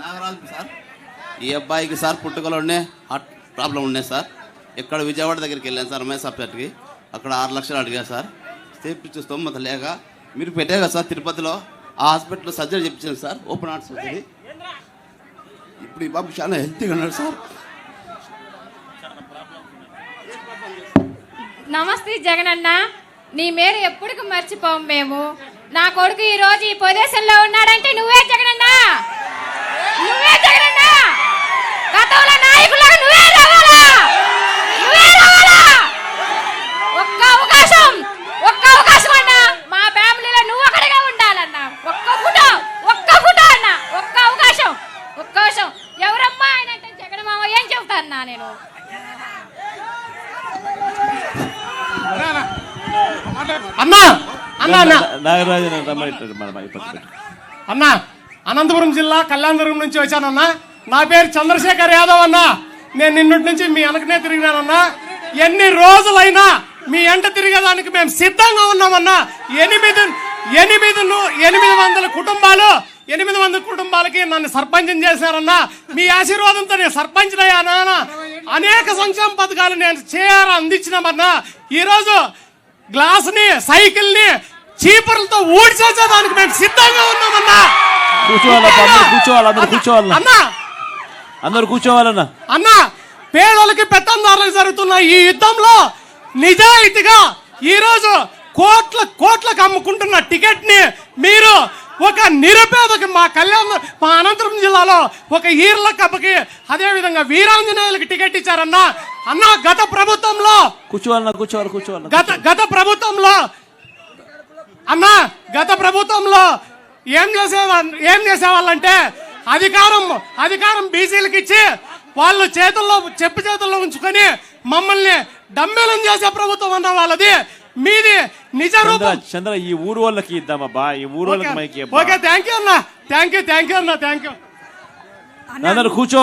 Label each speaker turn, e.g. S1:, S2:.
S1: Nagaraju sir? ఈ అబ్బాయికి sir పుట్టుకలోనే హార్ట్ ప్రాబ్లం ఉన్నాయి సార్. ఇక్కడ విజయవాడ దగ్గరికి వెళ్ళాను సార్ రమేష్ హాస్పిటల్కి అక్కడ ఆరు లక్షలు అడిగారు సార్. చేపించే స్తోమత లేక. మీరు పెట్టారు కదా సార్ తిరుపతిలో. ఆ హాస్పిటల్లో సర్జరీ చెప్పించాను సార్ ఓపెన్ హార్ట్ సర్జరీ. ఇప్పుడు ఈ బాబు చాలా హెల్తీగా ఉన్నాడు సార్.
S2: నమస్తే జగనన్న. నీ మేలు ఎప్పటికి మర్చిపోము మేము. నా కొడుకు ఈ రోజు ఈ పొజిషన్ ఉన్నాడంటే నువ్వే జగనన్నా. నేను.
S3: అన్నా! అనంతపురం జిల్లా కళ్యాణదుర్గం నుంచి వచ్చానన్నా నా పేరు చంద్రశేఖర్ యాదవ్ అన్నా. నేను నిన్నటి నుంచి మీ వెనకనే తిరిగినానన్నా ఎన్ని రోజులైనా మీ ఎంట తిరిగేదానికి మేము సిద్ధంగా ఉన్నామన్నా. ఎనిమిది ఎనిమిది ఎనిమిది వందల కుటుంబాలు ఎనిమిది వందల కుటుంబాలకి నన్ను సర్పంచం చేశారన్నా మీ ఆశీర్వాదంతో నేను సర్పంచ్ అయ్యానా అనేక సంక్షేమ పథకాలు నేను చేయాలని అందించినామన్నా. ఈరోజు గ్లాసుని సైకిల్ని చీపుర్లతో ఊడ్చేసేదానికి మేము సిద్ధంగా ఉన్నామన్నా.
S4: కూర్చోవాలి, అందరూ కూర్చోవాలన్నా.
S3: అన్నా.
S4: అందరు కూర్చోవాలన్నా.
S3: అన్నా పేదలకి పెత్తందారులకు జరుగుతున్న ఈ యుద్ధంలో నిజాయితీగా ఈ రోజు కోట్ల కోట్లకు అమ్ముకుంటున్న టికెట్ని మీరు ఒక నిరుపేదకి మా కళ్యాణ మా అనంతపురం జిల్లాలో ఒక ఈర్ల కప్పకి అదే విధంగా వీరాంజనేయులకి టికెట్ ఇచ్చారన్నా అన్నా గత ప్రభుత్వంలో
S4: కూర్చోవాలన్నా కూర్చోవాలి కూర్చోవాలి
S3: గత గత ప్రభుత్వంలో అన్నా గత ప్రభుత్వంలో ఏం చేసేవా ఏం చేసేవాళ్ళంటే అధికారం అధికారం బీసీలకు ఇచ్చి వాళ్ళు చేతుల్లో చెప్పు చేతుల్లో ఉంచుకొని మమ్మల్ని డమ్మేలం చేసే ప్రభుత్వం అన్న వాళ్ళది. మీది నిజ
S4: చంద్ర
S3: రూపం
S4: చంద్ర ఈ ఊరు వాళ్ళకి ఇద్దామబ్బా ఈ ఊరు వాళ్ళకి మైకి
S3: ఓకే థ్యాంక్ యూ అన్న. థ్యాంక్ యూ థ్యాంక్ యూ అన్న. థ్యాంక్ యూ
S4: అందరు కూర్చో.